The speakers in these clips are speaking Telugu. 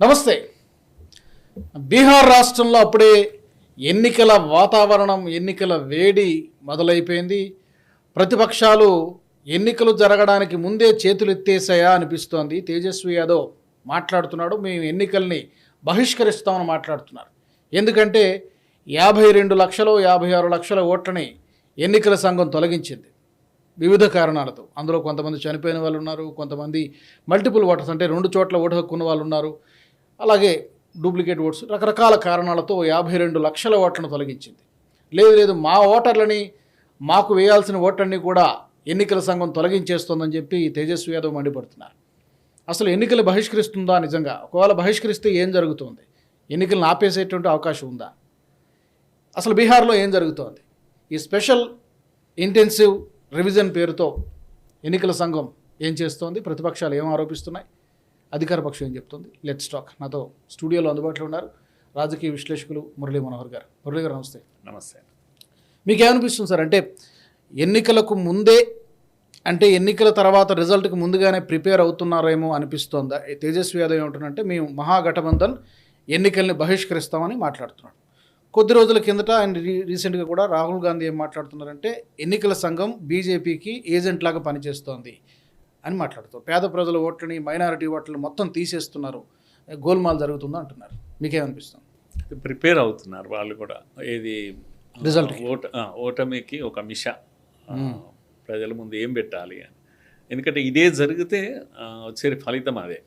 నమస్తే. బీహార్ రాష్ట్రంలో అప్పుడే ఎన్నికల వాతావరణం ఎన్నికల వేడి మొదలైపోయింది. ప్రతిపక్షాలు ఎన్నికలు జరగడానికి ముందే చేతులు ఎత్తేసాయా అనిపిస్తోంది. తేజస్వి యాదవ్ మాట్లాడుతున్నాడు. మేము ఎన్నికల్ని బహిష్కరిస్తామని మాట్లాడుతున్నారు. ఎందుకంటే యాభై రెండు లక్షలు యాభై ఆరు లక్షల ఓట్లని ఎన్నికల సంఘం తొలగించింది. వివిధ కారణాలతో. అందులో కొంతమంది చనిపోయిన వాళ్ళు ఉన్నారు కొంతమంది మల్టిపుల్ ఓటర్స్ అంటే రెండు చోట్ల ఓటు హక్కు ఉన్న వాళ్ళు ఉన్నారు అలాగే డూప్లికేట్ ఓట్స్ రకరకాల కారణాలతో యాభై రెండు లక్షల ఓట్లను తొలగించింది. లేదు లేదు మా ఓటర్లని మాకు వేయాల్సిన ఓట్లన్నీ కూడా ఎన్నికల సంఘం తొలగించేస్తోందని చెప్పి తేజస్వి యాదవ్ మండిపడుతున్నారు. అసలు ఎన్నికలు బహిష్కరిస్తుందా నిజంగా? ఒకవేళ బహిష్కరిస్తే ఏం జరుగుతుంది? ఎన్నికలను ఆపేసేటువంటి అవకాశం ఉందా? అసలు బీహార్లో ఏం జరుగుతోంది? ఈ స్పెషల్ ఇంటెన్సివ్ రివిజన్ పేరుతో ఎన్నికల సంఘం ఏం చేస్తోంది? ప్రతిపక్షాలు ఏం ఆరోపిస్తున్నాయి? అధికార పక్షం ఏం చెప్తుంది? లెట్స్ టాక్ నాతో స్టూడియోలో అందుబాటులో ఉన్నారు రాజకీయ విశ్లేషకులు మురళీ మనోహర్ గారు. మురళీ గారు నమస్తే. నమస్తే. మీకు ఏమనిపిస్తుంది సార్? అంటే ఎన్నికలకు ముందే అంటే ఎన్నికల తర్వాత రిజల్ట్కి ముందుగానే ప్రిపేర్ అవుతున్నారేమో అనిపిస్తోందా? తేజస్వి యాదవ్ ఏమంటున్నారంటే మేము మహాగఠబంధన్ ఎన్నికల్ని బహిష్కరిస్తామని మాట్లాడుతున్నాడు కొద్ది రోజుల కిందట ఆయన రీ రీసెంట్గా కూడా రాహుల్ గాంధీ ఏం మాట్లాడుతున్నారంటే ఎన్నికల సంఘం బీజేపీకి ఏజెంట్ లాగా పనిచేస్తోంది. అని మాట్లాడుతారు పేద ప్రజల ఓట్లని మైనారిటీ ఓట్లని మొత్తం తీసేస్తున్నారు. గోల్మాల్ జరుగుతుందో అంటున్నారు. మీకేమనిపిస్తుంది? ప్రిపేర్ అవుతున్నారు వాళ్ళు కూడా. ఏది Result ఓట ఓటమికి ఒక మిష ఆ, ప్రజల ముందు ఏం పెట్టాలి అని. ఎందుకంటే ఇదే జరిగితే వచ్చే ఫలితం అదే.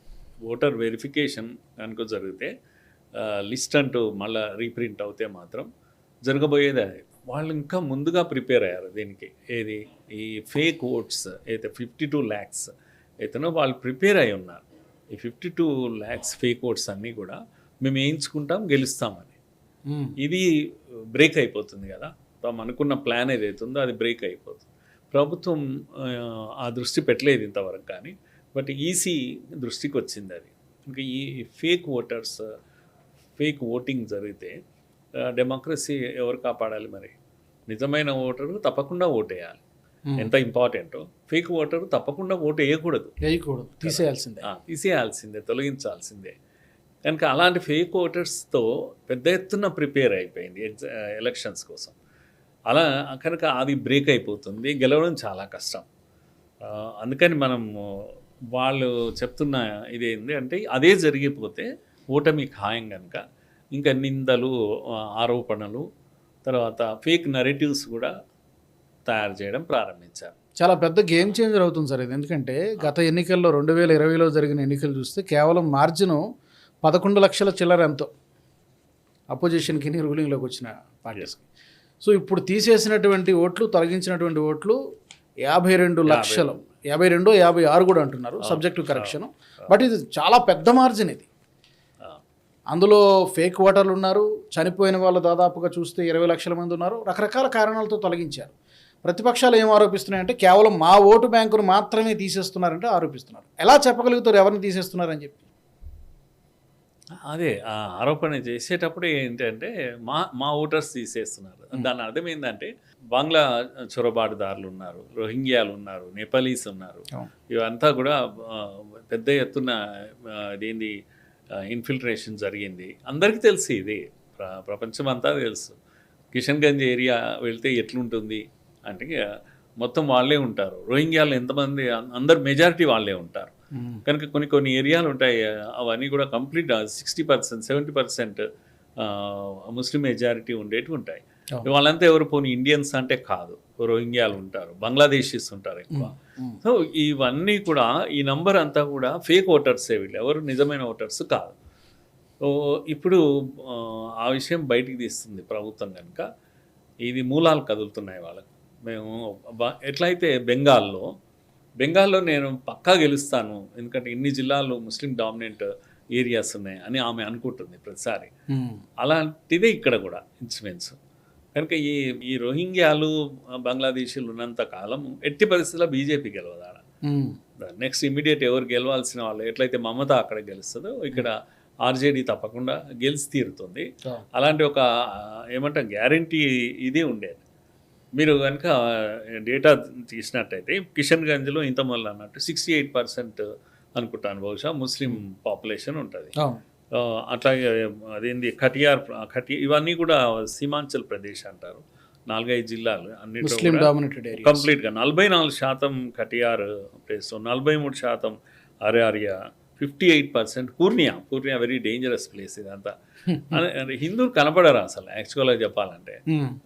ఓటర్ వెరిఫికేషన్ కనుక జరిగితే లిస్ట్ అంటూ మళ్ళీ రీప్రింట్ అవుతే మాత్రం జరగబోయేది అదే. వాళ్ళు ఇంకా ముందుగా ప్రిపేర్ అయ్యారు దీనికి. ఏది? ఈ ఫేక్ ఓట్స్ అయితే ఫిఫ్టీ టూ ల్యాక్స్ అయితేనో వాళ్ళు ప్రిపేర్ అయి ఉన్నారు. ఈ fifty two lakhs fake votes అన్నీ కూడా మేము వేయించుకుంటాం గెలుస్తామని. ఇది బ్రేక్ అయిపోతుంది కదా. తాము అనుకున్న ప్లాన్ ఏదైతే ఉందో అది బ్రేక్ అయిపోతుంది. ప్రభుత్వం ఆ దృష్టి పెట్టలేదు ఇంతవరకు కానీ బట్ ఈసీ దృష్టికి వచ్చింది అది. ఇంకా ఈ ఫేక్ ఓటర్స్ ఫేక్ ఓటింగ్ జరిగితే డెమోక్రసీ ఎవరు కాపాడాలి మరి? నిజమైన ఓటరు తప్పకుండా ఓటేయాలి. ఎంత ఇంపార్టెంటో? ఫేక్ ఓటరు తప్పకుండా ఓటు వేయకూడదు. వేయకూడదు. తీసేయాల్సిందే. తీసేయాల్సిందే తొలగించాల్సిందే. కనుక అలాంటి ఫేక్ ఓటర్స్తో పెద్ద ఎత్తున ప్రిపేర్ అయిపోయింది ఎగ్జ- ఎలక్షన్స్ కోసం. అలా కనుక అది బ్రేక్ అయిపోతుంది గెలవడం చాలా కష్టం. అందుకని మనం వాళ్ళు చెప్తున్న ఇదేంటి అంటే అదే జరిగిపోతే ఓటమి ఖాయం కనుక ఇంకా నిందలు ఆరోపణలు తర్వాత ఫేక్ నరేటివ్స్ కూడా తయారు చేయడం ప్రారంభించారు. చాలా పెద్ద గేమ్ చేంజర్ అవుతుంది సార్ ఇది. ఎందుకంటే గత ఎన్నికల్లో రెండు వేల ఇరవైలో జరిగిన ఎన్నికలు చూస్తే కేవలం మార్జిను పదకొండు లక్షల చిల్లర ఎంతో అపోజిషన్కి రూలింగ్లోకి వచ్చిన పార్టీస్కి సో ఇప్పుడు తీసేసినటువంటి ఓట్లు తొలగించినటువంటి ఓట్లు యాభై రెండు లక్షలు. యాభై రెండు. యాభై ఆరు కూడా అంటున్నారు సబ్జెక్టు కరెక్షన్ బట్ ఇది చాలా పెద్ద మార్జిన్ ఇది. అందులో ఫేక్ ఓటర్లు ఉన్నారు చనిపోయిన వాళ్ళు దాదాపుగా చూస్తే ఇరవై లక్షల మంది ఉన్నారు రకరకాల కారణాలతో తొలగించారు. ప్రతిపక్షాలు ఏం ఆరోపిస్తున్నాయంటే కేవలం మా ఓటు బ్యాంకును మాత్రమే తీసేస్తున్నారంటే ఆరోపిస్తున్నారు. ఎలా చెప్పగలుగుతారు ఎవరిని తీసేస్తున్నారని చెప్పి? అదే ఆ ఆరోపణ చేసేటప్పుడు ఏంటంటే మా మా ఓటర్స్ తీసేస్తున్నారు. దాని అర్థం ఏంటంటే బంగ్లా చొరబాటుదారులు ఉన్నారు రోహింగ్యాలు ఉన్నారు నేపాలీస్ ఉన్నారు. ఇవంతా కూడా పెద్ద ఎత్తున ఇదేంది ఇన్ఫిల్ట్రేషన్ జరిగింది. అందరికీ తెలుసు ఇది. ప్ర- ప్రపంచం అంతా తెలుసు కిషన్గంజ్ ఏరియా వెళ్తే ఎట్లుంటుంది అంటే మొత్తం వాళ్ళే ఉంటారు. రోహింగ్యాలు ఎంతమంది అందరు మెజారిటీ వాళ్ళే ఉంటారు. కనుక కొన్ని కొన్ని ఏరియాలు ఉంటాయి. అవన్నీ కూడా complete sixty percent seventy percent Muslim majority ఉండేటివి ఉంటాయి. వాళ్ళంతా ఎవరు పోనీ ఇండియన్స్ అంటే కాదు. రోహింగ్యాలు ఉంటారు. బంగ్లాదేశీస్ ఉంటారు ఎక్కువ. సో ఇవన్నీ కూడా ఈ నంబర్ అంతా కూడా ఫేక్ ఓటర్సే వీళ్ళు. ఎవరు నిజమైన ఓటర్స్ కాదు. సో ఇప్పుడు ఆ, విషయం బయటికి తీస్తుంది ప్రభుత్వం కనుక. ఇది మూలాలు కదులుతున్నాయి వాళ్ళకు. మేము ఎట్లయితే బెంగాల్లో బెంగాల్లో నేను పక్కా గెలుస్తాను. ఎందుకంటే ఇన్ని జిల్లాలు ముస్లిం డామినెంట్ ఏరియాస్ ఉన్నాయి అని ఆమె అనుకుంటుంది ప్రతిసారి. అలాంటిదే ఇక్కడ కూడా ఇన్సిడెంట్స్. కనుక ఈ ఈ రోహింగ్యాలు బంగ్లాదేశీలు ఉన్నంత కాలం ఎట్టి పరిస్థితుల్లో బీజేపీ గెలవదాడ. నెక్స్ట్ ఇమీడియట్ ఎవరు గెలవాల్సిన వాళ్ళు ఎట్లయితే మమత అక్కడ గెలుస్తుందో ఇక్కడ ఆర్జేడీ తప్పకుండా గెలిచి తీరుతుంది అలాంటి ఒక ఏమంటాం గ్యారంటీ ఇది ఉండేది. మీరు కనుక డేటా తీసినట్టయితే కిషన్ గంజ్లో ఇంత మొదలు అన్నట్టు సిక్స్టీ ఎయిట్ పర్సెంట్ అనుకుంటాను బహుశా ముస్లిం పాపులేషన్ ఉంటుంది. అట్లాగే అదేంది కటియార్ కటి ఇవన్నీ కూడా సీమాంచల్ ప్రదేశ్ అంటారు. నాలుగైదు జిల్లాలు అన్నిట్లో ఏరియా కంప్లీట్గా నలభై నాలుగు శాతం కటియార్ ప్లేస్ నలభై మూడు శాతం Araria fifty eight percent Purnia. Purnia very dangerous place ఇదంతా. హిందువులు కనపడరు అసలు యాక్చువల్గా చెప్పాలంటే.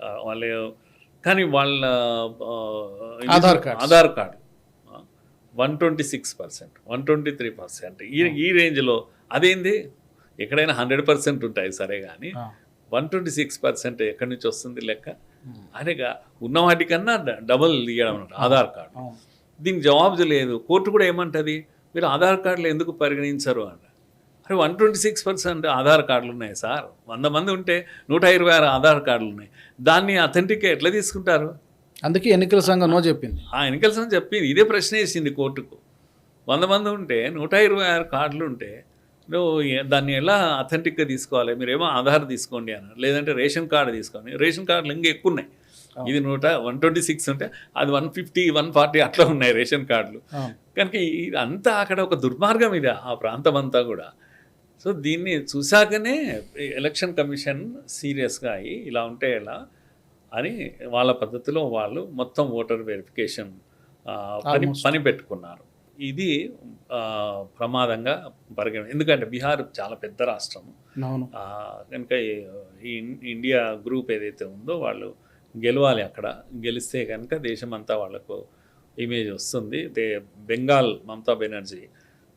ఆ, వాళ్ళ కానీ వాళ్ళ Aadhaar cards. Aadhaar card one twenty six percent one twenty three percent. ఈ ఈ రేంజ్లో అదేంది? ఎక్కడైనా హండ్రెడ్ పర్సెంట్ ఉంటాయి సరే కానీ వన్ ట్వంటీ సిక్స్ పర్సెంట్ ఎక్కడి నుంచి వస్తుంది లెక్క? అనేగా ఉన్న వాటికన్నా డబల్ ఇవ్వడం అన్నమాట ఆధార్ కార్డు. దీనికి జవాబు లేదు. కోర్టు కూడా ఏమంటది? మీరు ఆధార్ కార్డులు ఎందుకు పరిగణించరు అంట. అరే one twenty six percent Aadhaar కార్డులు ఉన్నాయి సార్. వంద మంది ఉంటే నూట ఇరవై ఆరు ఆధార్ కార్డులు ఉన్నాయి దాన్ని అథెంటిక్ ఎట్లా తీసుకుంటారు? అందుకే ఎన్నికల సంఘం నో చెప్పింది. ఆ ఎన్నికల సంఘం చెప్పింది. ఇదే ప్రశ్న వేసింది కోర్టుకు. వంద మంది ఉంటే నూట ఇరవై ఆరు కార్డులు ఉంటే నువ్వు దాన్ని ఎలా అథెంటిక్గా తీసుకోవాలి? మీరేమో ఆధార్ తీసుకోండి అన్నారు. లేదంటే రేషన్ కార్డు తీసుకోండి. రేషన్ కార్డులు ఇంకా ఎక్కువ ఉన్నాయి ఇది నూట వన్ ట్వంటీ సిక్స్ ఉంటే అది వన్ ఫిఫ్టీ వన్ ఫార్టీ అట్లా ఉన్నాయి రేషన్ కార్డులు. కనుక ఇదంతా అక్కడ ఒక దుర్మార్గం ఇది ఆ ప్రాంతం అంతా కూడా. సో దీన్ని చూశాకనే ఎలక్షన్ కమిషన్ సీరియస్గా అయ్యి ఇలా ఉంటే ఎలా అని వాళ్ళ పద్ధతిలో వాళ్ళు మొత్తం ఓటర్ వెరిఫికేషన్ పని పని పెట్టుకున్నారు. ఇది ప్రమాదంగా పరిగణ ఎందుకంటే బీహార్ చాలా పెద్ద రాష్ట్రం కనుక ఈ- ఇండియా గ్రూప్ ఏదైతే ఉందో వాళ్ళు గెలవాలి అక్కడ. గెలిస్తే కనుక దేశమంతా వాళ్ళకు ఇమేజ్ వస్తుంది. దే బెంగాల్ మమతా బెనర్జీ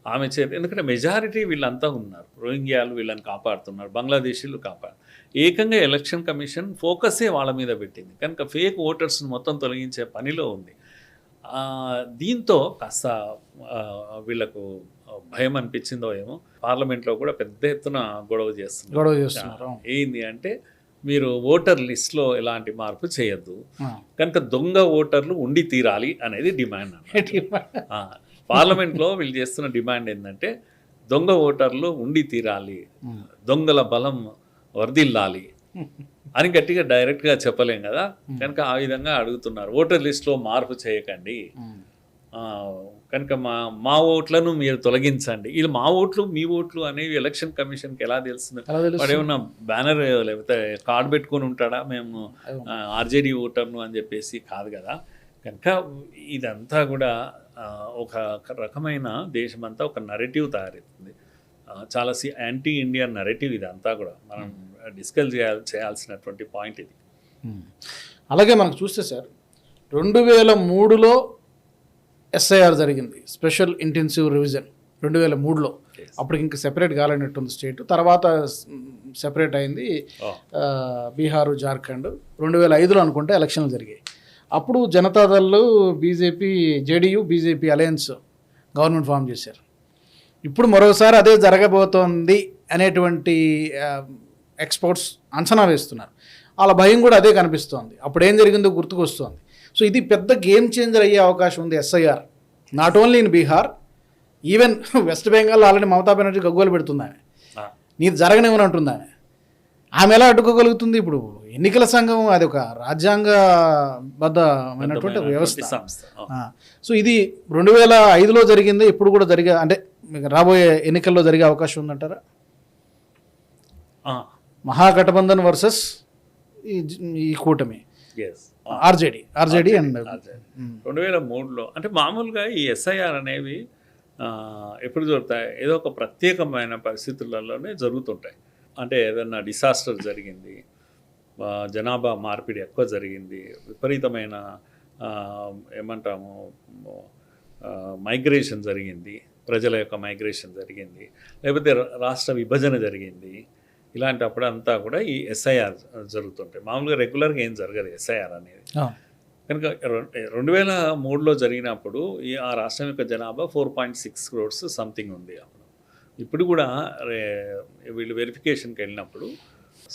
ఆమె చేత ఎందుకంటే మెజారిటీ వీళ్ళంతా ఉన్నారు. రోహింగ్యాలు వీళ్ళని కాపాడుతున్నారు. బంగ్లాదేశీలు కాపాడు ఏకంగా ఎలక్షన్ కమిషన్ ఫోకసే వాళ్ళ మీద పెట్టింది. కనుక ఫేక్ ఓటర్స్ని మొత్తం తొలగించే పనిలో ఉంది. దీంతో కాస్త వీళ్ళకు భయం అనిపించిందో ఏమో. పార్లమెంట్లో కూడా పెద్ద ఎత్తున గొడవ చేస్తున్నారు. గొడవ చేస్తున్నారు. ఏంది అంటే మీరు ఓటర్ లిస్ట్లో ఎలాంటి మార్పు చేయొద్దు. కనుక దొంగ ఓటర్లు ఉండి తీరాలి అనేది డిమాండ్ పార్లమెంట్లో వీళ్ళు చేస్తున్న డిమాండ్ ఏంటంటే దొంగ ఓటర్లు ఉండి తీరాలి. దొంగల బలం వర్ధిల్లాలి. అని గట్టిగా డైరెక్ట్గా చెప్పలేం కదా. కనుక ఆ విధంగా అడుగుతున్నారు. ఓటర్ లిస్ట్లో మార్పు చేయకండి. కనుక మా మా ఓట్లను మీరు తొలగించండి. ఇది మా ఓట్లు మీ ఓట్లు అనేవి ఎలక్షన్ కమిషన్కి ఎలా తెలుస్తుంది? ఎలా తెలుసు వాడు ఏమన్నా బ్యానర్ లేకపోతే కార్డు పెట్టుకొని ఉంటాడా? మేము ఆర్జేడీ ఓటర్ను అని చెప్పేసి కాదు కదా. కనుక ఇదంతా కూడా ఒక రకమైన దేశమంతా ఒక నరేటివ్ తయారవుతుంది చాలా సి యాంటీ ఇండియన్ నరేటివ్ ఇదంతా కూడా. మనం డిస్కస్ చేయాల్ చేయాల్సినటువంటి పాయింట్ ఇది. అలాగే మనకు చూస్తే సార్ రెండు వేల మూడులో ఎస్ఐఆర్ జరిగింది స్పెషల్ ఇంటెన్సివ్ రివిజన్ రెండు వేల మూడులో. అప్పటికి ఇంకా సెపరేట్ కాలేనట్టుంది స్టేట్. తర్వాత సెపరేట్ అయింది బీహారు జార్ఖండ్. రెండు వేల ఐదులో అనుకుంటే ఎలక్షన్లు జరిగాయి. అప్పుడు Janata Dal BJP JDU BJP alliance government form చేశారు. ఇప్పుడు మరోసారి అదే జరగబోతోంది అనేటువంటి ఎక్స్పర్ట్స్ అంచనా వేస్తున్నారు. వాళ్ళ భయం కూడా అదే కనిపిస్తోంది. అప్పుడు ఏం జరిగిందో గుర్తుకొస్తోంది. సో ఇది పెద్ద గేమ్ చేంజర్ అయ్యే అవకాశం ఉంది SIR not only in Bihar even West Bengal already Mamata Banerjee గగ్గోలు పెడుతుంది ఆమె ఆ, నీది జరగనివ్వని అంటుంది ఆమె ఎలా అడ్డుకోగలుగుతుంది ఇప్పుడు? ఎన్నికల సంఘం అది ఒక రాజ్యాంగబద్ధమైనటువంటి వ్యవస్థ. సో ఇది రెండు వేల ఐదులో జరిగింది ఇప్పుడు కూడా జరిగే అంటే రాబోయే ఎన్నికల్లో జరిగే అవకాశం ఉందంటారా? మహాగఠబంధన్ వర్సెస్ ఈ కూటమి. ఆర్జేడి. RJD and. రెండు వేల మూడులో అంటే మామూలుగా ఈ ఎస్ఐఆర్ అనేవి ఎప్పుడు జరుగుతాయి? ఏదో ఒక ప్రత్యేకమైన పరిస్థితులలోనే జరుగుతుంటాయి. అంటే ఏదన్నా డిసాస్టర్ జరిగింది జనాభా మార్పిడి ఎక్కువ జరిగింది విపరీతమైన ఏమంటాము మైగ్రేషన్ జరిగింది ప్రజల యొక్క మైగ్రేషన్ జరిగింది లేకపోతే రాష్ట్ర విభజన జరిగింది ఇలాంటప్పుడు అంతా కూడా ఈ ఎస్ఐఆర్ జరుగుతుంటాయి. మామూలుగా రెగ్యులర్గా ఏం జరగదు ఎస్ఐఆర్ అనేది. కనుక రెండు వేల మూడులో జరిగినప్పుడు ఈ ఆ రాష్ట్రం యొక్క జనాభా four point six crores something ఉంది అప్పుడు. ఇప్పుడు కూడా వీళ్ళు వెరిఫికేషన్కి వెళ్ళినప్పుడు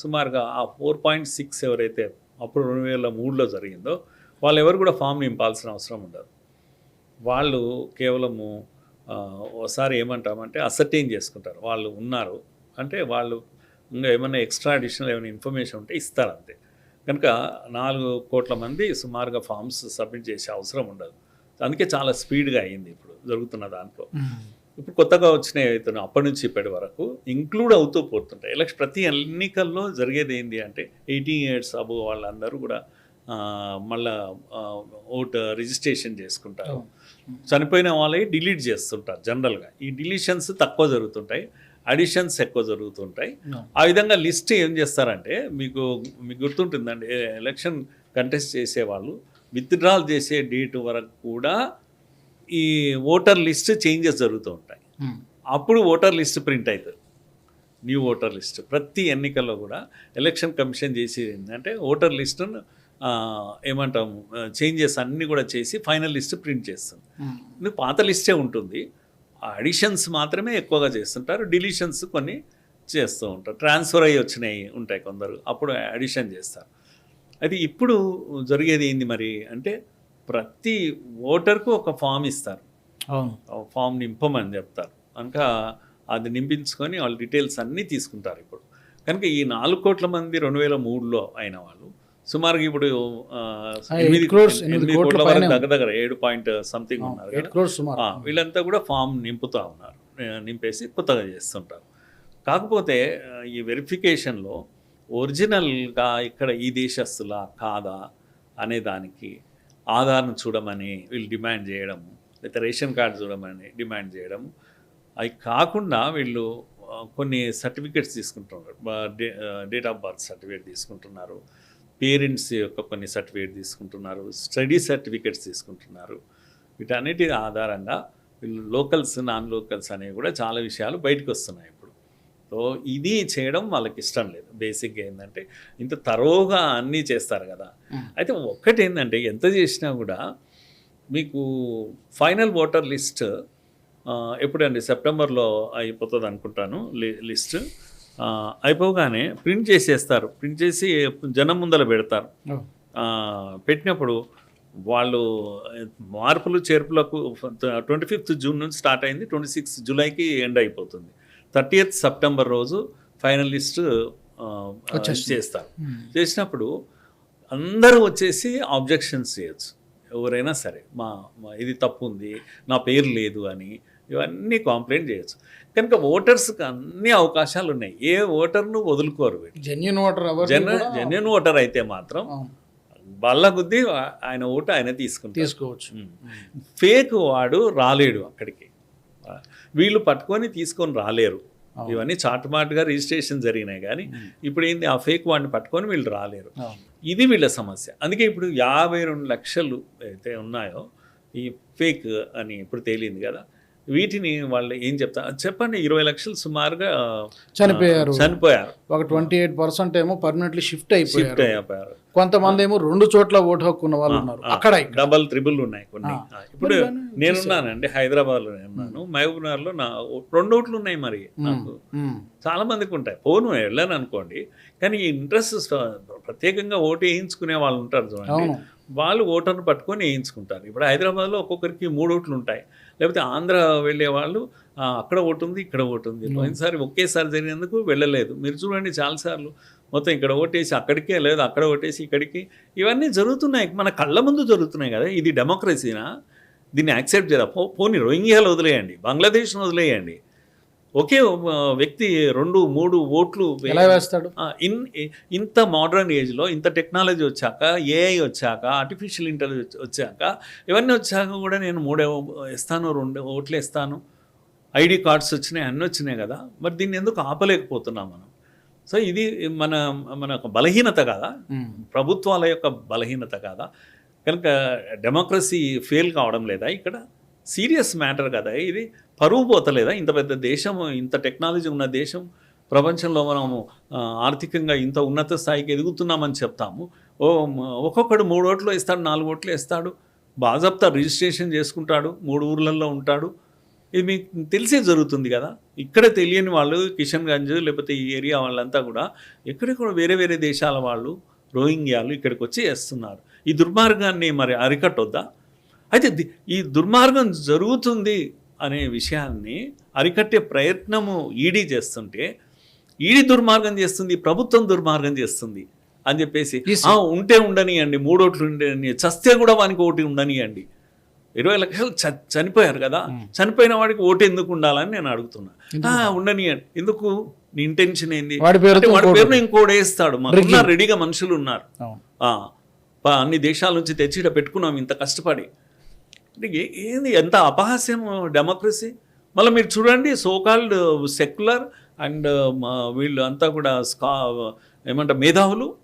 సుమారుగా ఆ ఫోర్ పాయింట్ సిక్స్ ఎవరైతే అప్పుడు రెండు వేల మూడులో జరిగిందో వాళ్ళు ఎవరు కూడా ఫామ్ నింపాల్సిన అవసరం ఉండదు. వాళ్ళు కేవలము ఒకసారి ఏమంటామంటే అసర్టైన్ చేసుకుంటారు. వాళ్ళు ఉన్నారు అంటే వాళ్ళు ఇంకా ఏమైనా ఎక్స్ట్రా అడిషనల్ ఏమైనా ఇన్ఫర్మేషన్ ఉంటే ఇస్తారు అంతే కనుక నాలుగు కోట్ల మంది సుమారుగా ఫామ్స్ సబ్మిట్ చేసే అవసరం ఉండదు. అందుకే చాలా స్పీడ్గా అయింది ఇప్పుడు జరుగుతున్న దాంట్లో. ఇప్పుడు కొత్తగా వచ్చినాయి అవుతున్నాయి అప్పటి నుంచి ఇప్పటి వరకు ఇంక్లూడ్ అవుతూ పోతుంటాయి. ఎలక్షన్ ప్రతి ఎన్నికల్లో జరిగేది ఏంటి అంటే ఎయిటీన్ ఇయర్స్ అబో వాళ్ళందరూ కూడా మళ్ళా ఓటు రిజిస్ట్రేషన్ చేసుకుంటారు. చనిపోయిన వాళ్ళవి డిలీట్ చేస్తుంటారు జనరల్గా. ఈ డిలీషన్స్ తక్కువ జరుగుతుంటాయి. అడిషన్స్ ఎక్కువ జరుగుతుంటాయి. ఆ విధంగా లిస్ట్ ఏం చేస్తారంటే మీకు మీకు గుర్తుంటుందండి ఎలక్షన్ కంటెస్ట్ చేసేవాళ్ళు విత్డ్రాల్ చేసే డేట్ వరకు కూడా ఈ ఓటర్ లిస్ట్ చేంజెస్ జరుగుతూ ఉంటాయి. అప్పుడు ఓటర్ లిస్ట్ ప్రింట్ అవుతుంది. New voter list. ప్రతి ఎన్నికల్లో కూడా ఎలక్షన్ కమిషన్ చేసేది ఏంటంటే ఓటర్ లిస్టును ఏమంటాము చేంజెస్ అన్నీ కూడా చేసి ఫైనల్ లిస్ట్ ప్రింట్ చేస్తుంది. ఇది పాత లిస్టే ఉంటుంది. అడిషన్స్ మాత్రమే ఎక్కువగా చేస్తుంటారు డిలీషన్స్ కొన్ని చేస్తూ ఉంటారు. ట్రాన్స్ఫర్ అయ్యి వచ్చినాయి ఉంటాయి కొందరు అప్పుడు అడిషన్ చేస్తారు. అది ఇప్పుడు జరిగేది ఏంది మరి అంటే ప్రతి ఓటర్కు ఒక ఫామ్ ఇస్తారు. ఫామ్ నింపమని చెప్తారు. కనుక అది నింపించుకొని వాళ్ళ డీటెయిల్స్ అన్నీ తీసుకుంటారు ఇప్పుడు. కనుక ఈ నాలుగు కోట్ల మంది రెండు వేల మూడులో అయిన వాళ్ళు సుమారుగా ఇప్పుడు ఎనిమిది కోట్ల వరకు దగ్గర దగ్గర ఏడు పాయింట్ సంథింగ్ ఉన్నారు వీళ్ళంతా కూడా ఫామ్ నింపుతూ ఉన్నారు. నింపేసి కొత్తగా చేస్తుంటారు. కాకపోతే ఈ వెరిఫికేషన్లో ఒరిజినల్గా ఇక్కడ ఈ దేశస్తులా కాదా అనే దానికి ఆధార్ను చూడమని వీళ్ళు డిమాండ్ చేయడము లేదా రేషన్ కార్డు చూడమని డిమాండ్ చేయడం అవి కాకుండా వీళ్ళు కొన్ని సర్టిఫికెట్స్ తీసుకుంటున్నారు. డేట్ ఆఫ్ బర్త్ సర్టిఫికేట్ తీసుకుంటున్నారు. పేరెంట్స్ యొక్క కొన్ని సర్టిఫికేట్ తీసుకుంటున్నారు స్టడీ సర్టిఫికెట్స్ తీసుకుంటున్నారు. వీటన్నిటి ఆధారంగా వీళ్ళు లోకల్స్ నాన్ లోకల్స్ అనేవి కూడా చాలా విషయాలు బయటకు వస్తున్నాయి ఇప్పుడు. సో ఇది చేయడం వాళ్ళకి ఇష్టం లేదు. బేసిక్గా ఏంటంటే ఇంత తరోగా అన్నీ చేస్తారు కదా. అయితే ఒక్కటి ఏంటంటే ఎంత చేసినా కూడా మీకు ఫైనల్ ఓటర్ లిస్ట్ ఎప్పుడండి? సెప్టెంబర్లో అయిపోతుంది అనుకుంటాను లిస్ట్. అయిపోగానే ప్రింట్ చేసేస్తారు. ప్రింట్ చేసి జనం ముందర పెడతారు. పెట్టినప్పుడు వాళ్ళు మార్పులు చేర్పులకు ట్వంటీ ఫిఫ్త్ జూన్ నుంచి స్టార్ట్ అయింది. ట్వంటీ సిక్స్త్ జూలైకి ఎండ్ అయిపోతుంది. థర్టీయత్ సెప్టెంబర్ రోజు ఫైనల్ లిస్ట్ వచ్చేస్తుంది. చేస్తారు. చేసినప్పుడు అందరూ వచ్చేసి ఆబ్జెక్షన్స్ చేయొచ్చు. ఎవరైనా సరే మా మా ఇది తప్పు ఉంది నా పేరు లేదు అని ఇవన్నీ కాంప్లైంట్ చేయొచ్చు. కనుక ఓటర్స్కి అన్ని అవకాశాలు ఉన్నాయి ఏ ఓటర్ను వదులుకోరు జెన్యున్ ఓటర్ జన జెన్యున్ ఓటర్ అయితే మాత్రం బల్ల గుద్ది ఆయన ఓటు ఆయన తీసుకుంటారు తీసుకోవచ్చు. ఫేక్ వాడు రాలేడు అక్కడికి. వీళ్ళు పట్టుకొని తీసుకొని రాలేరు. ఇవన్నీ చాటుమాటుగా రిజిస్ట్రేషన్ జరిగినాయి కానీ ఇప్పుడు ఏంది ఆ ఫేక్ వాడిని పట్టుకొని వీళ్ళు రాలేరు. ఇది వీళ్ళ సమస్య. అందుకే ఇప్పుడు యాభై రెండు లక్షలు అయితే ఉన్నాయో ఈ ఫేక్ అని ఇప్పుడు తేలింది కదా. వీటిని వాళ్ళు ఏం చెప్తారు చెప్పండి ఇరవై లక్షలు సుమారుగా చనిపోయారు. చనిపోయారు. ఒక ట్వంటీ ఎయిట్ పర్సెంట్ ఏమో పర్మనెంట్లీ షిఫ్ట్ అయిపోయారు. షిఫ్ట్ అయిపోయారు. కొంతమంది ఏమో రెండు చోట్ల ఓటు హక్కు ఉన్న వాళ్ళు ఉన్నారు. అక్కడ డబల్ త్రిబుల్ ఉన్నాయి కొన్ని. ఇప్పుడు నేనున్నానండి హైదరాబాద్లో ఉన్నాను. మహబూబ్నగర్లో నా రెండు ఓట్లు ఉన్నాయి మరి నాకు. చాలా మందికి ఉంటాయి. పోను వెళ్ళాను అనుకోండి. కానీ ఈ ఇంట్రెస్ట్ ప్రత్యేకంగా ఓటు వేయించుకునే వాళ్ళు ఉంటారు చూడండి. వాళ్ళు ఓటర్ను పట్టుకొని వేయించుకుంటారు. ఇప్పుడు హైదరాబాద్లో ఒక్కొక్కరికి మూడు ఓట్లు ఉంటాయి. లేకపోతే ఆంధ్ర వెళ్ళే వాళ్ళు "ఆ, అక్కడ ఓటు ఉంది ఇక్కడ ఓటు ఉంది. పోయినసారి ఒకేసారి జరిగినందుకు వెళ్ళలేదు. మీరు చూడండి చాలాసార్లు మొత్తం ఇక్కడ ఓటేసి అక్కడికే లేదు అక్కడ ఓటేసి ఇక్కడికి. ఇవన్నీ జరుగుతున్నాయి. మన కళ్ళ ముందు జరుగుతున్నాయి కదా. ఇది డెమోక్రసీనా? దీన్ని యాక్సెప్ట్ చేయాలి పో పోనీ రోహింగ్యాలు వదిలేయండి బంగ్లాదేశ్ను వదిలేయండి. ఒకే వ్యక్తి రెండు మూడు ఓట్లు ఎలా వేస్తాడు? ఇన్ ఇంత మోడర్న్ ఏజ్లో ఇంత టెక్నాలజీ వచ్చాక ఏఐ వచ్చాక ఆర్టిఫిషియల్ ఇంటెలిజెన్స్ వచ్చాక ఇవన్నీ వచ్చాక కూడా నేను మూడే ఇస్తాను రెండు ఓట్లు ఇస్తాను ఐడి కార్డ్స్ వచ్చినాయి అన్నీ వచ్చినాయి కదా. మరి దీన్ని ఎందుకు ఆపలేకపోతున్నాం మనం? సో ఇది మన మన ఒక బలహీనత కదా. ప్రభుత్వాల యొక్క బలహీనత కాదా. కనుక డెమోక్రసీ ఫెయిల్ కావడం లేదా ఇక్కడ? సీరియస్ మ్యాటర్ కదా ఇది. పరువు పోతలేదా? ఇంత పెద్ద దేశం ఇంత టెక్నాలజీ ఉన్న దేశం ప్రపంచంలో మనము ఆర్థికంగా ఇంత ఉన్నత స్థాయికి ఎదుగుతున్నామని చెప్తాము. ఓ ఒక్కొక్కడు మూడు ఓట్లు ఇస్తాడు నాలుగు ఓట్లు ఇస్తాడు బాజప్తా రిజిస్ట్రేషన్ చేసుకుంటాడు మూడు ఊర్లలో ఉంటాడు. ఇది మీకు తెలిసే జరుగుతుంది కదా. ఇక్కడ తెలియని వాళ్ళు కిషన్గంజ్ లేకపోతే ఈ ఏరియా వాళ్ళంతా కూడా ఎక్కడెక్కడ వేరే వేరే దేశాల వాళ్ళు రోహింగ్యాలు ఇక్కడికి వచ్చి వేస్తున్నారు. ఈ దుర్మార్గాన్ని మరి అరికట్టొద్దా? అయితే ఈ దుర్మార్గం జరుగుతుంది అనే విషయాన్ని అరికట్టే ప్రయత్నము ఈడీ చేస్తుంటే ఈడీ దుర్మార్గం చేస్తుంది ప్రభుత్వం దుర్మార్గం చేస్తుంది అని చెప్పేసి ఈ "ఆ, ఉంటే ఉండనియండి మూడోట్లు ఉండని చస్తే కూడా వానికి ఒకటి ఉండనియండి. ఇరవై లక్షలు చ- చనిపోయారు కదా చనిపోయిన వాడికి ఓటు ఎందుకు ఉండాలని నేను అడుగుతున్నా. ఆ, ఉండనియండి. ఎందుకు? నీ ఇంటెన్షన్ ఏంది? వాడి. పేరును ఇంకోటి వేస్తాడు. రెడీగా మనుషులు ఉన్నారు. అన్ని దేశాల నుంచి తెచ్చి పెట్టుకున్నాం ఇంత కష్టపడి. అంటే ఏంది ఎంత అపహాస్యం డెమోక్రసీ మళ్ళీ మీరు చూడండి సోకాల్డ్ సెక్యులర్ అండ్ వీళ్ళు అంతా కూడా స్కా ఏమంటారు మేధావులు.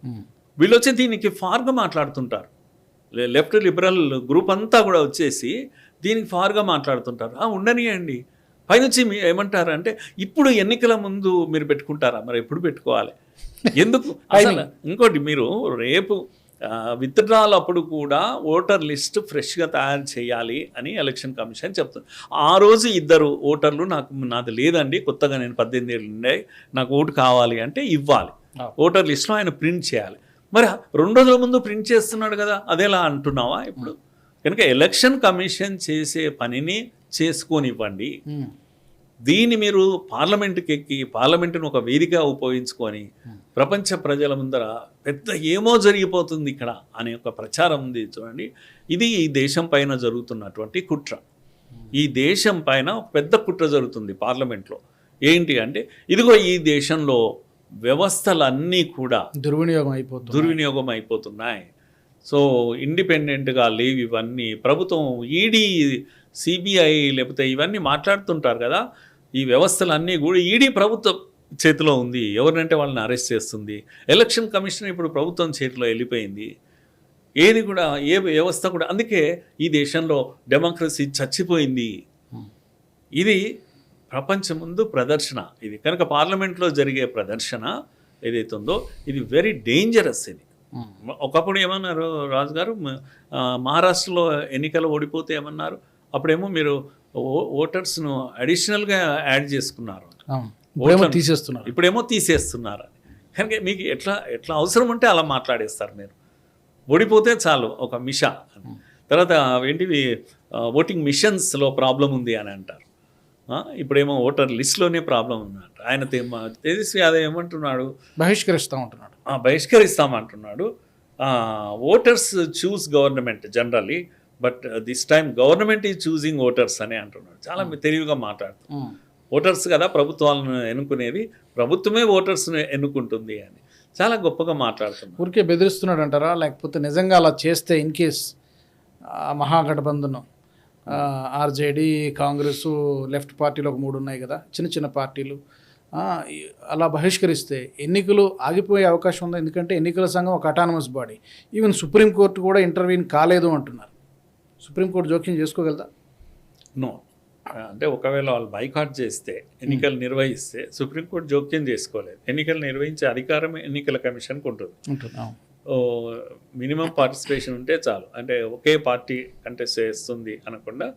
వీళ్ళు వచ్చి దీనికి ఫార్గా మాట్లాడుతుంటారు. లెఫ్ట్ లిబరల్ గ్రూప్ అంతా కూడా వచ్చేసి దీనికి ఫార్గా మాట్లాడుతుంటారు. ఆ, ఉండనియండి. పైనుంచి మీ ఏమంటారు అంటే ఇప్పుడు ఎన్నికల ముందు మీరు పెట్టుకుంటారా? మరి ఎప్పుడు పెట్టుకోవాలి? ఎందుకు? అసలు ఇంకోటి మీరు రేపు విత్డ్రాల్ అప్పుడు కూడా ఓటర్ లిస్ట్ ఫ్రెష్గా తయారు చేయాలి అని ఎలక్షన్ కమిషన్ చెప్తుంది. ఆ రోజు ఇద్దరు ఓటర్లు నాకు నాది లేదండి కొత్తగా నేను పద్దెనిమిది ఏళ్ళు ఉండే నాకు ఓటు కావాలి అంటే ఇవ్వాలి. ఓటర్ లిస్ట్లో ఆయన ప్రింట్ చేయాలి. మరి రెండు రోజుల ముందు ప్రింట్ చేస్తున్నాడు కదా అదేలా అంటున్నావా ఇప్పుడు? కనుక ఎలక్షన్ కమిషన్ చేసే పనిని చేసుకోనివ్వండి. దీన్ని మీరు పార్లమెంటుకి ఎక్కి పార్లమెంటును ఒక వేదిక ఉపయోగించుకొని ప్రపంచ ప్రజల ముందర పెద్ద ఏమో జరిగిపోతుంది ఇక్కడ అనే ఒక ప్రచారం ఉంది చూడండి. ఇది ఈ దేశం పైన జరుగుతున్నటువంటి కుట్ర. ఈ దేశం పైన పెద్ద కుట్ర జరుగుతుంది పార్లమెంట్లో. ఏంటి అంటే ఇదిగో ఈ దేశంలో వ్యవస్థలన్నీ కూడా దుర్వినియోగం అయిపోతుంది దుర్వినియోగం అయిపోతున్నాయి. సో ఇండిపెండెంట్గా లేవు ఇవన్నీ. ప్రభుత్వం ఈడీ సిబిఐ లేకపోతే ఇవన్నీ మాట్లాడుతుంటారు కదా. ఈ వ్యవస్థలన్నీ కూడా ఈడీ ప్రభుత్వం చేతిలో ఉంది ఎవరినంటే వాళ్ళని అరెస్ట్ చేస్తుంది ఎలక్షన్ కమిషన్ ఇప్పుడు ప్రభుత్వం చేతిలో వెళ్ళిపోయింది ఏది కూడా ఏ వ్యవస్థ కూడా అందుకే ఈ దేశంలో డెమోక్రసీ చచ్చిపోయింది. ఇది ప్రపంచం ముందు ప్రదర్శన. ఇది కనుక పార్లమెంట్లో జరిగే ప్రదర్శన ఏదైతే ఉందో ఇది వెరీ డేంజరస్ ఇది. ఉమ్. ఒకప్పుడు ఏమన్నారు రాజు గారు మ- ఆ, మహారాష్ట్రలో ఎన్నికలు ఓడిపోతే ఏమన్నారు అప్పుడేమో మీరు ఓటర్స్ను అడిషనల్గా యాడ్ చేసుకున్నారు. ఇప్పుడేమో తీసేస్తున్నారు. ఇప్పుడేమో తీసేస్తున్నారు అని. కనుక మీకు ఎట్లా ఎట్లా అవసరం ఉంటే అలా మాట్లాడేస్తారు మీరు. ఓడిపోతే చాలు ఒక మిషా. తర్వాత ఏంటివి ఓటింగ్ మిషన్స్లో ప్రాబ్లం ఉంది అని అంటారు. ఇప్పుడేమో ఓటర్ లిస్ట్లోనే ప్రాబ్లం ఉందంట ఆయన తేజస్వి యాదవ్ ఏమంటున్నాడు? బహిష్కరిస్తూ ఉంటున్నాడు ఆ, బహిష్కరిస్తామంటున్నాడు. Voters choose government generally but this time government is choosing voters అని అంటున్నాడు. చాలా తెలివిగా మాట్లాడుతున్నాడు. ఉమ్. ఓటర్స్ కదా ప్రభుత్వాలను ఎన్నుకునేది? ప్రభుత్వమే ఓటర్స్ని ఎన్నుకుంటుంది అని. చాలా గొప్పగా మాట్లాడుతున్నాడు ఊరికే బెదిరిస్తున్నాడు అంటారా లేకపోతే నిజంగా అలా చేస్తే in case Mahagathbandhan RJD Congress left పార్టీలు ఒక మూడు ఉన్నాయి కదా చిన్న చిన్న పార్టీలు అలా బహిష్కరిస్తే ఎన్నికలు ఆగిపోయే అవకాశం ఉంది? ఎందుకంటే ఎన్నికల సంఘం ఒక autonomous body even supreme court కూడా ఇంటర్వ్యూన్ కాలేదు అంటున్నారు. సుప్రీంకోర్టు జోక్యం చేసుకోగలదా? నో అంటే ఒకవేళ వాళ్ళు బైకాట్ చేస్తే ఎన్నికలు నిర్వహిస్తే సుప్రీంకోర్టు జోక్యం చేసుకోలేదు. ఎన్నికలు నిర్వహించే అధికారం ఎన్నికల కమిషన్కి ఉంటుంది. మినిమం పార్టిసిపేషన్ ఉంటే చాలు. అంటే ఒకే పార్టీ కంటెస్ట్ చేస్తుంది అనకుండా.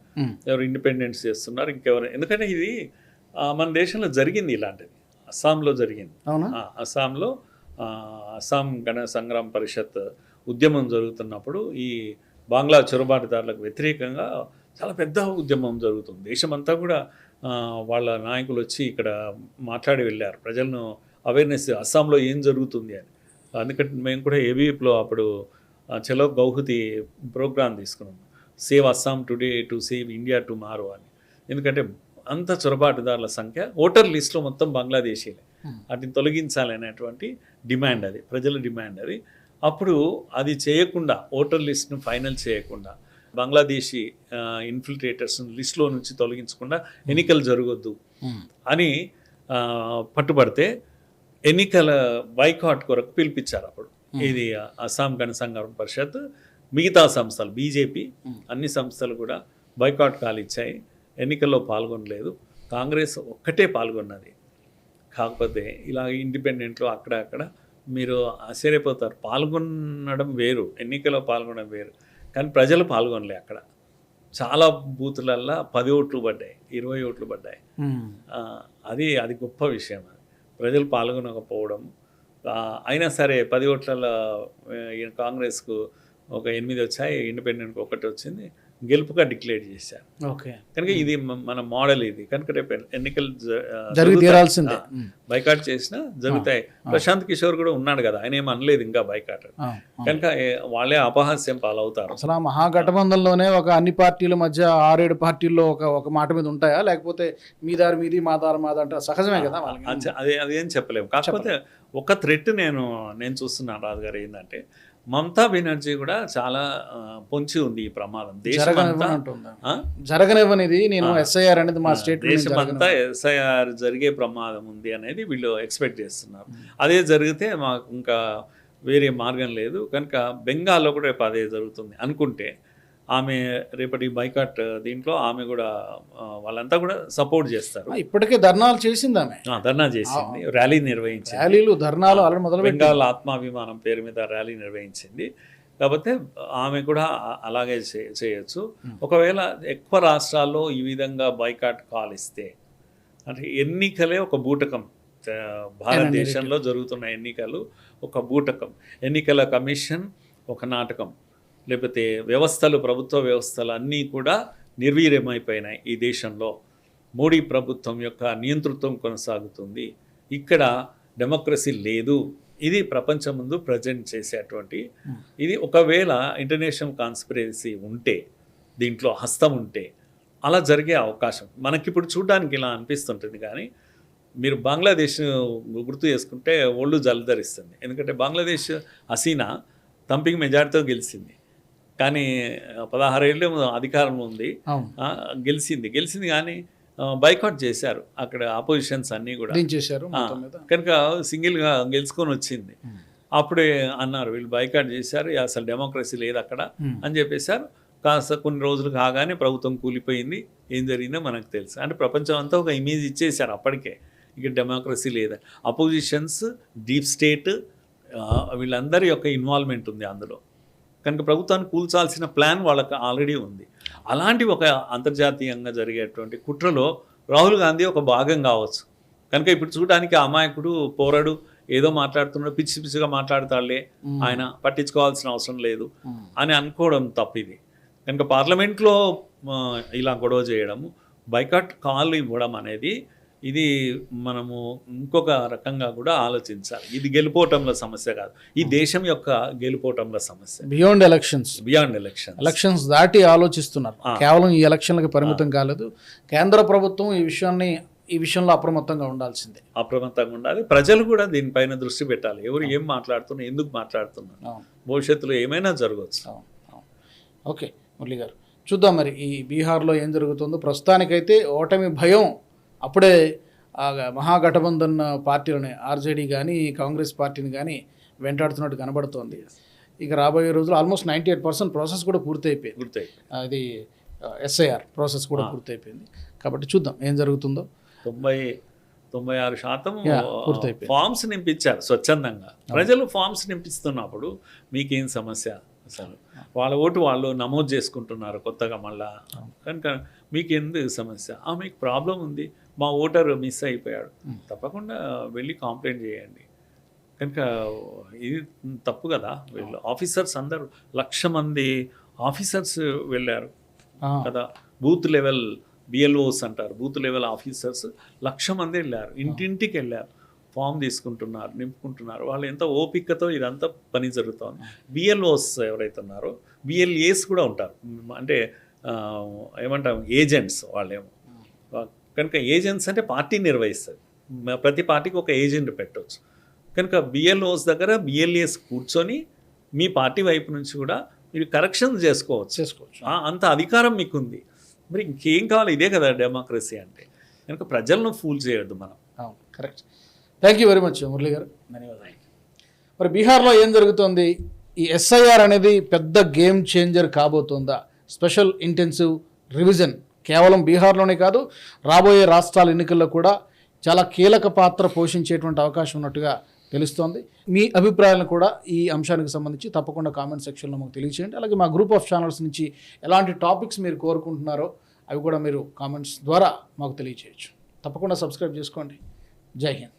ఎవరు ఇండిపెండెన్స్ చేస్తున్నారు ఇంకెవరు. ఎందుకంటే ఇది మన దేశంలో జరిగింది ఇలాంటిది. అస్సాంలో జరిగింది. అస్సాంలో అస్సాం గణ సంగ్రామ పరిషత్ ఉద్యమం జరుగుతున్నప్పుడు ఈ బంగ్లా చొరబాటుదారులకు వ్యతిరేకంగా చాలా పెద్ద ఉద్యమం జరుగుతుంది. దేశమంతా కూడా వాళ్ళ నాయకులు వచ్చి ఇక్కడ మాట్లాడి వెళ్ళారు. ప్రజలను అవేర్నెస్ అస్సాంలో ఏం జరుగుతుంది అని. అందుకని మేము కూడా ఏబీఎఫ్లో అప్పుడు చలో గౌహతి ప్రోగ్రామ్ తీసుకున్నాం. Save Assam today to save India tomorrow అని. ఎందుకంటే అంత చొరబాటుదారుల సంఖ్య ఓటర్ లిస్ట్లో మొత్తం బంగ్లాదేశీలే. వాటిని తొలగించాలనేటువంటి డిమాండ్ అది ప్రజల డిమాండ్ అది. అప్పుడు అది చేయకుండా ఓటర్ లిస్ట్ను ఫైనల్ చేయకుండా బంగ్లాదేశీ ఇన్ఫిల్ట్రేటర్స్ లిస్ట్లో నుంచి తొలగించకుండా ఎన్నికలు జరగొద్దు. అని పట్టుబడితే ఎన్నికల బైకాట్ కొరకు పిలిపించారు అప్పుడు. ఇది అస్సాం గణ సంఘం పరిషత్ మిగతా సంస్థలు బీజేపీ అన్ని సంస్థలు కూడా బైకాట్ కాల్ ఇచ్చాయి ఎన్నికల్లో పాల్గొనలేదు. కాంగ్రెస్ ఒక్కటే పాల్గొన్నది. కాకపోతే ఇలా ఇండిపెండెంట్లో అక్కడ అక్కడ మీరు ఆశ్చర్యపోతారు. పాల్గొనడం వేరు ఎన్నికల్లో పాల్గొనడం వేరు. కానీ ప్రజలు పాల్గొనలే అక్కడ. చాలా బూతులల్లో పది ఓట్లు పడ్డాయి ఇరవై ఓట్లు పడ్డాయి. అది అది గొప్ప విషయం అది. ప్రజలు పాల్గొనకపోవడం అయినా సరే పది ఓట్లలో కాంగ్రెస్కు ఒక ఎనిమిది వచ్చాయి ఇండిపెండెంట్ ఒకటి వచ్చింది. గెలుపుగా డిక్లేర్ చేశారు. ఓకే. కనుక ఇది మ- మన మోడల్ ఇది. కనుక రేపు ఎన్నికలు. తీరాల్సిందే. బైకాట్ చేసినా జరుగుతాయి. ప్రశాంత్ కిషోర్ కూడా ఉన్నాడు కదా ఆయన ఏం అనలేదు ఇంకా బైకాట్. కనుక వాళ్ళే అపహాస్యం పాలవుతారు. అసలు ఆ మహాగఠబంధంలోనే ఒక అన్ని పార్టీల మధ్య ఆరేడు పార్టీల్లో ఒక ఒక మాట మీద ఉంటాయా? లేకపోతే మీ దారి మీది మా దారి మాది అంటే సహజమే కదా అదే అదేం చెప్పలేము. కాకపోతే ఒక థ్రెట్ నేను నేను చూస్తున్నాను రాజు గారు ఏంటంటే మమతా బెనర్జీ కూడా చాలా పొంచి ఉంది ఈ ప్రమాదం? జరగనివ్వనిది నేను ఎస్ఐఆర్ అనేది మా స్టేట్ దేశం అంతా ఎస్ఐఆర్ జరిగే ప్రమాదం ఉంది అనేది వీళ్ళు ఎక్స్పెక్ట్ చేస్తున్నారు. అదే జరిగితే మాకు ఇంకా వేరే మార్గం లేదు. కనుక బెంగాల్లో కూడా రేపు అదే జరుగుతుంది అనుకుంటే ఆమె రేపటి బైకాట్ దీంట్లో ఆమె కూడా వాళ్ళంతా కూడా సపోర్ట్ చేస్తారు. ఇప్పటికే ధర్నాలు చేసింది ఆమె. ధర్నా చేసింది. ర్యాలీ నిర్వహించింది. ర్యాలీలు ధర్నాలు అలా మొదలు బెంగాల్ ఆత్మాభిమానం పేరు మీద ర్యాలీ నిర్వహించింది. కాకపోతే ఆమె కూడా అలాగే చేయొచ్చు. ఒకవేళ ఎక్కువ రాష్ట్రాల్లో ఈ విధంగా బైకాట్ కాల్ ఇస్తే అంటే ఎన్నికలే ఒక బూటకం. భారతదేశంలో జరుగుతున్న ఎన్నికలు ఒక బూటకం. ఎన్నికల కమిషన్ ఒక నాటకం. లేకపోతే వ్యవస్థలు ప్రభుత్వ వ్యవస్థలు అన్నీ కూడా నిర్వీర్యమైపోయినాయి ఈ దేశంలో. మోడీ ప్రభుత్వం యొక్క నియంతృత్వం కొనసాగుతుంది. ఇక్కడ డెమోక్రసీ లేదు. ఇది ప్రపంచం ముందు ప్రజెంట్ చేసేటువంటి ఇది ఒకవేళ ఇంటర్నేషనల్ కాన్స్పిరసీ ఉంటే దీంట్లో హస్తం ఉంటే అలా జరిగే అవకాశం. మనకిప్పుడు చూడడానికి ఇలా అనిపిస్తుంటుంది కానీ మీరు బంగ్లాదేశ్ గుర్తు చేసుకుంటే ఒళ్ళు జలధరిస్తుంది ఎందుకంటే బంగ్లాదేశ్ హసీనా తంపింగ్ మెజార్టీతో గెలిచింది. కానీ పదహారేళ్ళు అధికారంలో ఉంది. అవును. ఆ, గెలిచింది గెలిచింది కానీ బైకాట్ చేశారు. అక్కడ ఆపోజిషన్స్ అన్నీ కూడా. మీద. కనుక సింగిల్గా గెలుచుకొని వచ్చింది. అప్పుడే అన్నారు వీళ్ళు బైకాట్ చేశారు. అసలు డెమోక్రసీ లేదు అక్కడ. అని చెప్పేశారు. కాస్త కొన్ని రోజులు కాగానే ప్రభుత్వం కూలిపోయింది. ఏం జరిగిందో మనకు తెలుసు. అంటే ప్రపంచం అంతా ఒక ఇమేజ్ ఇచ్చేశారు అప్పటికే. ఇక డెమోక్రసీ లేదా. అపోజిషన్స్ డీప్ స్టేట్ వీళ్ళందరి యొక్క ఇన్వాల్వ్మెంట్ ఉంది అందులో. కనుక ప్రభుత్వాన్ని కూల్చాల్సిన ప్లాన్ వాళ్ళకి ఆల్రెడీ ఉంది. అలాంటి ఒక అంతర్జాతీయంగా జరిగేటువంటి కుట్రలో రాహుల్ గాంధీ ఒక భాగం కావచ్చు. కనుక ఇప్పుడు చూడడానికి అమాయకుడు పోరడు ఏదో మాట్లాడుతున్నాడు పిచ్చి పిచ్చిగా మాట్లాడతాడులే ఆయన పట్టించుకోవాల్సిన అవసరం లేదు. అని అనుకోవడం తప్పిది కనుక పార్లమెంట్లో ఇలా గొడవ చేయడము బైకాట్ కాల్ ఇవ్వడం అనేది ఇది మనము ఇంకొక రకంగా కూడా ఆలోచించాలి. ఇది గెలుపోవటంలో సమస్య కాదు. ఈ దేశం యొక్క గెలుపోవటంలో సమస్య. Beyond elections beyond election elections దాటి ఆలోచిస్తున్నారు. కేవలం ఈ ఎలక్షన్లకు పరిమితం కాలేదు. కేంద్ర ప్రభుత్వం ఈ విషయాన్ని ఈ విషయంలో అప్రమత్తంగా ఉండాల్సిందే. అప్రమత్తంగా ఉండాలి. ప్రజలు కూడా దీనిపైన దృష్టి పెట్టాలి. ఎవరు ఏం మాట్లాడుతున్నారు ఎందుకు మాట్లాడుతున్నారు? భవిష్యత్తులో ఏమైనా జరగవచ్చు. ఓకే మురళి గారు చూద్దాం మరి ఈ బీహార్లో ఏం జరుగుతుందో. ప్రస్తుతానికైతే ఓటమి భయం అప్పుడే ఆ మహాగఠబంధన్ పార్టీలని ఆర్జేడీ కానీ కాంగ్రెస్ పార్టీని కానీ వెంటాడుతున్నట్టు కనబడుతోంది. ఇక రాబోయే రోజులు almost ninety eight percent process కూడా పూర్తయిపోయింది. గుర్తాయి అది ఎస్ఐఆర్ ప్రాసెస్ కూడా పూర్తయిపోయింది. కాబట్టి చూద్దాం ఏం జరుగుతుందో. తొంభై తొంభై ఆరు శాతం పూర్తయిపోయింది. ఫామ్స్ నింపించారు స్వచ్ఛందంగా. ప్రజలు ఫామ్స్ నింపిస్తున్నప్పుడు మీకేం సమస్య? అసలు వాళ్ళ ఓటు వాళ్ళు నమోదు చేసుకుంటున్నారు కొత్తగా మళ్ళా. కనుక మీకు ఎందుకు సమస్య? ఆ మీకు ప్రాబ్లం ఉంది. మా ఓటర్ మిస్ అయిపోయాడు. తప్పకుండా వెళ్ళి కంప్లైంట్ చేయండి. కనుక ఇది తప్పు కదా. వీళ్ళు ఆఫీసర్స్ అందరూ లక్ష మంది ఆఫీసర్స్ వెళ్ళారు కదా. బూత్ లెవెల్ బిఎల్ఓస్ అంటారు. బూత్ లెవెల్ ఆఫీసర్స్ లక్ష మంది వెళ్ళారు. ఇంటింటికి వెళ్ళారు. ఫామ్ తీసుకుంటున్నారు నింపుకుంటున్నారు. వాళ్ళు ఎంత ఓపికతో ఇదంతా పని జరుగుతోంది. బిఎల్ఓస్ ఎవరైతే ఉన్నారో బిఎల్ఏస్ కూడా ఉంటారు. అంటే ఏమంటాం ఏజెంట్స్ వాళ్ళేమో. కనుక ఏజెంట్స్ అంటే పార్టీ నిర్వహిస్తుంది. ప్రతి పార్టీకి ఒక ఏజెంట్ పెట్టవచ్చు కనుక బిఎల్ఓస్ దగ్గర బిఎల్ఏస్ కూర్చొని మీ పార్టీ వైపు నుంచి కూడా మీరు కరెక్షన్ చేసుకోవచ్చు. చేసుకోవచ్చు. ఆ, అంత అధికారం మీకుంది. మరి ఇంకేం కావాలి? ఇదే కదా డెమోక్రసీ అంటే. కనుక ప్రజలను ఫూల్ చేయొద్దు మనం. అవును correct thank you very much Murali garu. ధన్యవాదాలు. మరి బీహార్లో ఏం జరుగుతోంది? ఈ ఎస్ఐఆర్ అనేది పెద్ద గేమ్ చేంజర్ కాబోతోందా? స్పెషల్ ఇంటెన్సివ్ రివిజన్ కేవలం బీహార్లోనే కాదు రాబోయే రాష్ట్రాల ఎన్నికల్లో కూడా చాలా కీలక పాత్ర పోషించేటువంటి అవకాశం ఉన్నట్టుగా తెలుస్తోంది. మీ అభిప్రాయాలను కూడా ఈ అంశానికి సంబంధించి తప్పకుండా కామెంట్ సెక్షన్లో మాకు తెలియచేయండి. అలాగే మా గ్రూప్ ఆఫ్ ఛానల్స్ నుంచి ఎలాంటి టాపిక్స్ మీరు కోరుకుంటున్నారో అవి కూడా మీరు కామెంట్స్ ద్వారా మాకు తెలియచేయచ్చు. తప్పకుండా సబ్స్క్రైబ్ చేసుకోండి. జై హింద్.